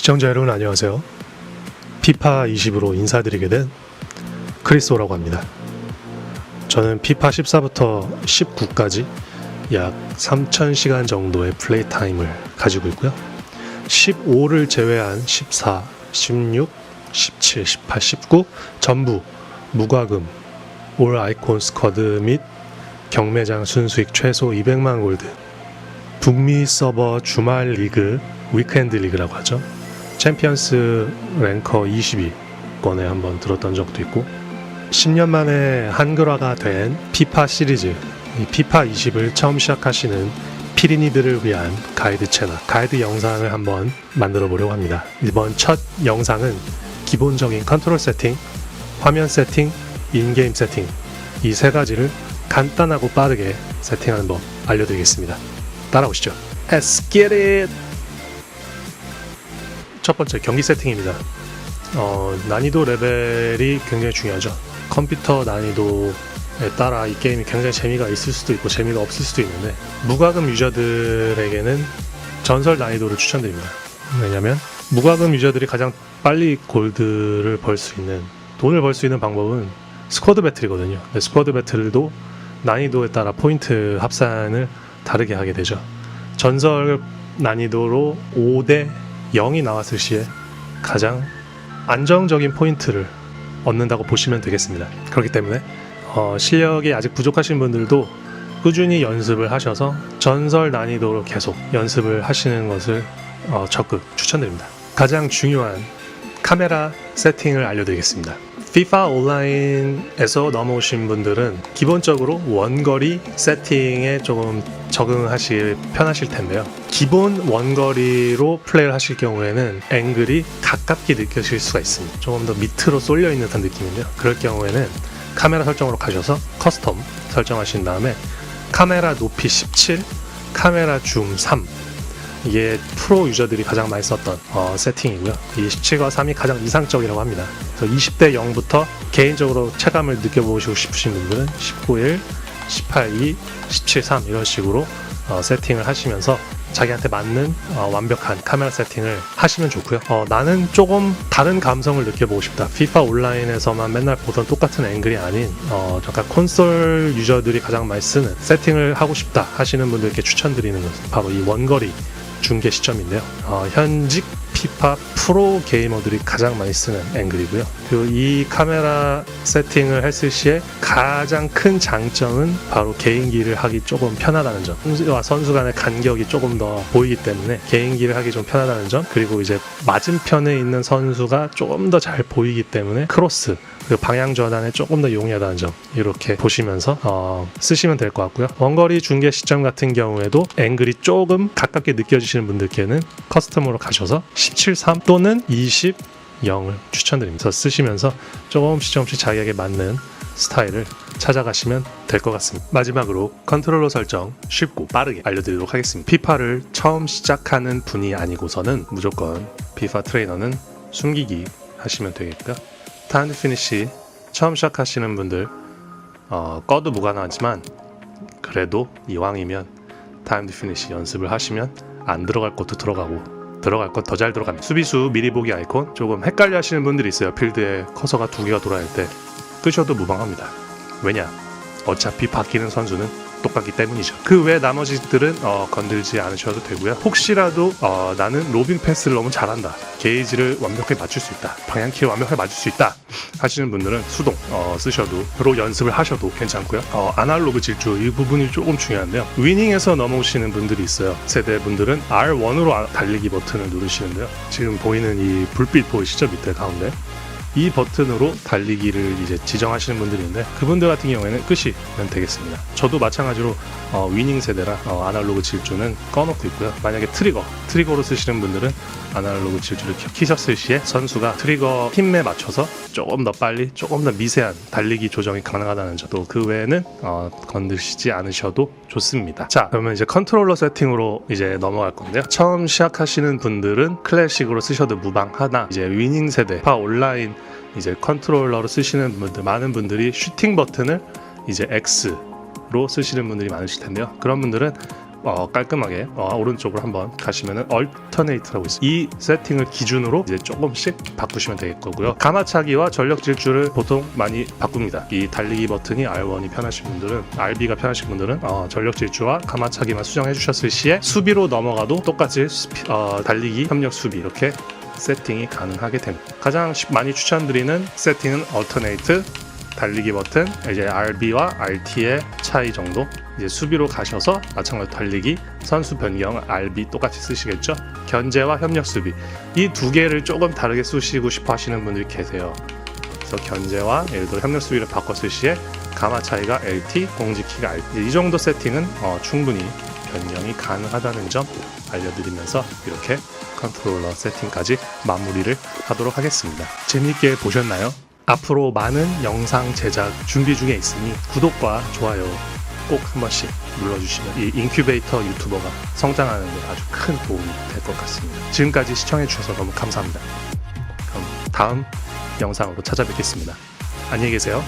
시청자 여러분 안녕하세요. 피파 20으로 인사드리게 된 크리스오라고 합니다. 저는 피파 14부터 19까지 약 3,000시간 정도의 플레이 타임을 가지고 있고요. 15를 제외한 14, 16, 17, 18, 19 전부 무과금 올 아이콘 스쿼드 및 경매장 순수익 최소 200만 골드 북미 서버 주말 리그 위크엔드 리그라고 하죠. 챔피언스 랭커 22권에 한번 들었던 적도 있고 10년 만에 한글화가 된 피파 시리즈 이 피파 20을 처음 시작하시는 피리니들을 위한 가이드 채널 가이드 영상을 한번 만들어 보려고 합니다. 이번 첫 영상은 기본적인 컨트롤 세팅, 화면 세팅, 인게임 세팅 이 세 가지를 간단하고 빠르게 세팅하는 법 알려드리겠습니다. 따라오시죠. Let's get it! 첫 번째 경기 세팅입니다. 어, 난이도 레벨이 굉장히 중요하죠. 컴퓨터 난이도에 따라 이 게임이 굉장히 재미가 있을 수도 있고 재미가 없을 수도 있는데 무과금 유저들에게는 전설 난이도를 추천드립니다. 왜냐면 무과금 유저들이 가장 빨리 골드를 벌 수 있는 돈을 벌 수 있는 방법은 스쿼드 배틀이거든요. 스쿼드 배틀도 난이도에 따라 포인트 합산을 다르게 하게 되죠. 전설 난이도로 5대 0이 나왔을 시에 가장 안정적인 포인트를 얻는다고 보시면 되겠습니다. 그렇기 때문에 어, 실력이 아직 부족하신 분들도 꾸준히 연습을 하셔서 전설 난이도로 계속 연습을 하시는 것을 어, 적극 추천드립니다. 가장 중요한 카메라 세팅을 알려드리겠습니다. FIFA 온라인에서 넘어오신 분들은 기본적으로 원거리 세팅에 조금 적응하시 편하실 텐데요. 기본 원거리로 플레이를 하실 경우에는 앵글이 가깝게 느껴질 수가 있습니다. 조금 더 밑으로 쏠려 있는 듯한 느낌인데요. 그럴 경우에는 카메라 설정으로 가셔서 커스텀 설정하신 다음에 카메라 높이 17, 카메라 줌 3, 이게 프로 유저들이 가장 많이 썼던 어, 세팅이고요. 이 17과 3이 가장 이상적이라고 합니다. 그래서 20대 0부터 개인적으로 체감을 느껴보시고 싶으신 분들은 19일, 18, 2, 17, 3 이런 식으로 어, 세팅을 하시면서 자기한테 맞는 어, 완벽한 카메라 세팅을 하시면 좋고요. 어, 나는 조금 다른 감성을 느껴보고 싶다. FIFA 온라인에서만 맨날 보던 똑같은 앵글이 아닌 어, 잠깐 콘솔 유저들이 가장 많이 쓰는 세팅을 하고 싶다 하시는 분들께 추천드리는 것은 바로 이 원거리 중계 시점인데요. 어, 현직 피파 프로 게이머들이 가장 많이 쓰는 앵글이고요. 그리고 이 카메라 세팅을 했을 시에 가장 큰 장점은 바로 개인기를 하기 조금 편하다는 점. 선수와 선수 간의 간격이 조금 더 보이기 때문에 개인기를 하기 좀 편하다는 점. 그리고 이제 맞은편에 있는 선수가 조금 더 잘 보이기 때문에 크로스 그 방향 전환에 조금 더 용이하다는 점 이렇게 보시면서 어, 쓰시면 될 것 같고요. 원거리 중계 시점 같은 경우에도 앵글이 조금 가깝게 느껴지시는 분들께는 커스텀으로 가셔서 17.3 또는 20 0을 추천드립니다. 쓰시면서 조금씩 조금씩 자기에게 맞는 스타일을 찾아가시면 될 것 같습니다. 마지막으로 컨트롤러 설정 쉽고 빠르게 알려드리도록 하겠습니다. 피파를 처음 시작하는 분이 아니고서는 무조건 피파 트레이너는 숨기기 하시면 되겠고요. 타임 피니시 처음 시작하시는 분들 어, 꺼도 무관하지만 그래도 이왕이면 타임 피니시 연습을 하시면 안 들어갈 것도 들어가고 들어갈 것더잘 들어갑니다. 수비수 미리 보기 아이콘 조금 헷갈려 하시는 분들이 있어요. 필드에 커서가 두 개가 돌아갈 때 끄셔도 무방합니다. 왜냐? 어차피 바뀌는 선수는 똑같기 때문이죠. 그 외 나머지들은 어, 건들지 않으셔도 되고요. 혹시라도 어, 나는 로빙 패스를 너무 잘한다. 게이지를 완벽하게 맞출 수 있다. 방향키를 완벽하게 맞출 수 있다. 하시는 분들은 수동 어, 쓰셔도 로 연습을 하셔도 괜찮고요. 어, 아날로그 질주 이 부분이 조금 중요한데요. 위닝에서 넘어오시는 분들이 있어요. 세대 분들은 R1으로 달리기 버튼을 누르시는데요. 지금 보이는 이 불빛 보이시죠 밑에 가운데 이 버튼으로 달리기를 이제 지정하시는 분들이 있는데 그분들 같은 경우에는 끄시면 되겠습니다. 저도 마찬가지로 어, 위닝 세대라 어, 아날로그 질주는 꺼놓고 있고요. 만약에 트리거, 트리거로 쓰시는 분들은 아날로그 질주를 켜- 키셨을 시에 선수가 트리거 힘에 맞춰서 조금 더 빨리, 조금 더 미세한 달리기 조정이 가능하다는 점. 또 그 외에는 어, 건드시지 않으셔도 좋습니다. 자, 그러면 이제 컨트롤러 세팅으로 이제 넘어갈 건데요. 처음 시작하시는 분들은 클래식으로 쓰셔도 무방하나 이제 위닝 세대, 파 온라인 이제 컨트롤러로 쓰시는 분들 많은 분들이 슈팅 버튼을 이제 X로 쓰시는 분들이 많으실 텐데요. 그런 분들은 어, 깔끔하게 어, 오른쪽으로 한번 가시면은 얼터네이트라고 있어요. 이 세팅을 기준으로 이제 조금씩 바꾸시면 되겠고요. 가마차기와 전력 질주를 보통 많이 바꿉니다. 이 달리기 버튼이 R1이 편하신 분들은 RB가 편하신 분들은 어, 전력 질주와 가마차기만 수정해 주셨을 시에 수비로 넘어가도 똑같이 스피- 어, 달리기 협력 수비 이렇게 세팅이 가능하게 됩니다. 가장 쉽- 많이 추천드리는 세팅은 얼터네이트 달리기 버튼 이제 RB와 RT의 차이 정도. 이제 수비로 가셔서 마찬가지로 달리기 선수 변경 RB 똑같이 쓰시겠죠? 견제와 협력 수비. 이 두 개를 조금 다르게 쓰시고 싶어 하시는 분들이 계세요. 그래서 견제와 예를 들어 협력 수비를 바꿨을 시에 가마 차이가 LT 공지키가 RT 이 정도 세팅은 어, 충분히 변경이 가능하다는 점 알려드리면서 이렇게 컨트롤러 세팅까지 마무리를 하도록 하겠습니다 재미있게 보셨나요? 앞으로 많은 영상 제작 준비 중에 있으니 구독과 좋아요 꼭 한 번씩 눌러주시면 이 인큐베이터 유튜버가 성장하는 데 아주 큰 도움이 될 것 같습니다. 지금까지 시청해주셔서 너무 감사합니다. 그럼 다음 영상으로 찾아뵙겠습니다. 안녕히 계세요.